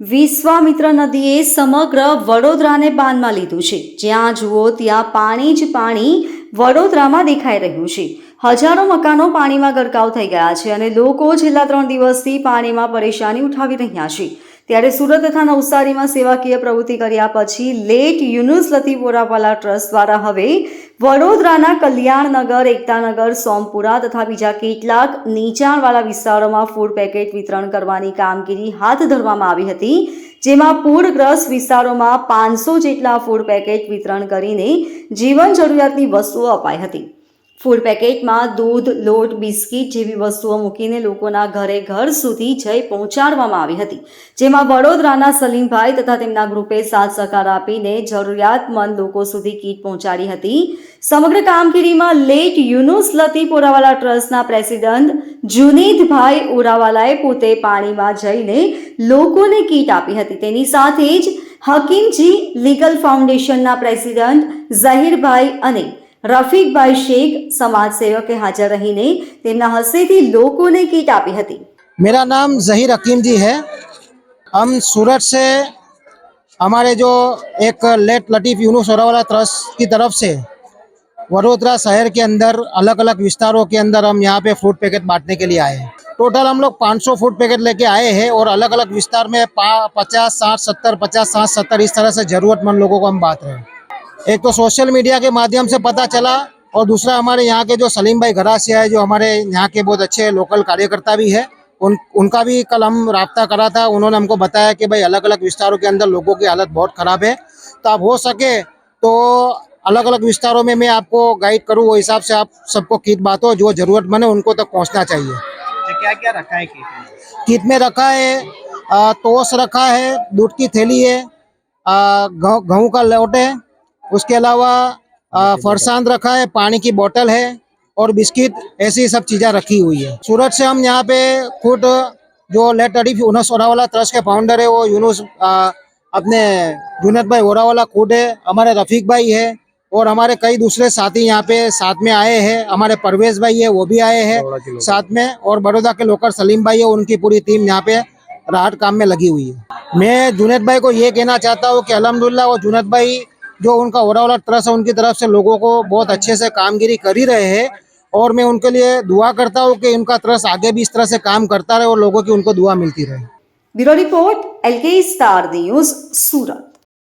વિશ્વામિત્ર નદીએ સમગ્ર વડોદરાને બાનમાં લીધું છે. જ્યાં જુઓ ત્યાં પાણી જ પાણી વડોદરામાં દેખાઈ રહ્યું છે. હજારો મકાનો પાણીમાં ગરકાવ થઈ ગયા છે અને લોકો છેલ્લા ત્રણ દિવસથી પાણીમાં પરેશાની ઉઠાવી રહ્યા છે. ત્યારે સુરત તથા નવસારીમાં સેવાકીય પ્રવૃત્તિ કર્યા પછી લેટ યુનુસ લતીફ ઓરાવાલા ટ્રસ્ટ દ્વારા હવે વડોદરાના કલ્યાણનગર, એકતાનગર, સોમપુરા તથા બીજા કેટલાક નીચાણવાળા વિસ્તારોમાં ફૂડ પેકેટ વિતરણ કરવાની કામગીરી હાથ ધરવામાં આવી હતી, જેમાં પૂરગ્રસ્ત વિસ્તારોમાં પાંચસો જેટલા ફૂડ પેકેટ વિતરણ કરીને જીવન જરૂરિયાતની વસ્તુઓ અપાઈ હતી. ફૂડ પેકેટમાં દૂધ, લોટ, બિસ્કિટ જેવી વસ્તુઓ મૂકીને લોકોના ઘરે ઘર સુધી જઈ પહોંચાડવામાં આવી હતી. જેમાં વડોદરાના સલીમભાઈ તથા તેમના ગ્રુપે સાથ સહકાર આપીને જરૂરિયાતમંદ લોકો સુધી કીટ પહોંચાડી હતી. સમગ્ર કામગીરીમાં લેટ યુનુસ ઓરાવાલા ટ્રસ્ટના પ્રેસિડન્ટ જુનીદભાઈ ઉરાવાલાએ પોતે પાણીમાં જઈને લોકોને કીટ આપી હતી. તેની સાથે જ હકીમજી લીગલ ફાઉન્ડેશનના પ્રેસિડન્ટ ઝહીરભાઈ અને રફીકભાઈ શેખ સમાજ સેવકે હાજર રહીને તેમના હસ્તેથી લોકોને કીટ આપી હતી मेरा नाम जहीर हकीम जी है हम सूरत से हमारे जो एक लेट लतीफ़ यूनुस औरावाला ट्रस्ट की तरफ से वडोदरा शहर के अंदर अलग अलग विस्तारों के अंदर हम यहाँ पे फूड पैकेट बांटने के लिए आए हैं टोटल हम लोग 500 फूड पैकेट लेके आए हैं और अलग अलग विस्तार में पचास साठ सत्तर पचास साठ सत्तर इस तरह से ज़रूरतमंद लोगों को हम बांट रहे हैं एक तो सोशल मीडिया के माध्यम से पता चला और दूसरा हमारे यहाँ के जो सलीम भाई घरासिया है जो हमारे यहाँ के बहुत अच्छे लोकल कार्यकर्ता भी है उन उनका भी कल हम रबता करा था। उन्होंने हमको बताया कि भाई अलग अलग विस्तारों के अंदर लोगों की हालत बहुत ख़राब है। तो आप हो सके तो अलग अलग विस्तारों में मैं आपको गाइड करूँ वो हिसाब से आप सबको किट बांटो जो ज़रूरतमंद है उनको तक पहुँचना चाहिए। तो क्या क्या रखा है किट में? किट में रखा है तोस रखा है दूध की थैली है गेहूँ का लोट है उसके अलावा आ, फरसांद रखा है पानी की बोतल है और बिस्किट ऐसी सब चीज़ें रखी हुई है। सूरत से हम यहाँ पे खुद जो लेट अडीफ यूनुस ओरावाला ट्रस्ट के फाउंडर है वो यूनुस अपने जुनेद भाई ओरावाला खुद है हमारे रफीक भाई है और हमारे कई दूसरे साथी यहाँ पे साथ में आए हैं। हमारे परवेज भाई है वो भी आए हैं साथ में और बड़ौदा के लोकर सलीम भाई है उनकी पूरी टीम यहाँ पे राहत काम में लगी हुई है। मैं जुनेद भाई को ये कहना चाहता हूँ कि अलहमदुल्ला वो जुनेद भाई जो उनका ओवरऑल ट्रस्ट है उनकी तरफ़ से लोगों को बहुत अच्छे से कामगिरी कर ही रहे हैं। और मैं उनके लिए दुआ करता हूँ कि उनका ट्रस्ट आगे भी इस तरह से काम करता रहे और लोगों की उनको दुआ मिलती रहे। Bureau report L K star news, Surat.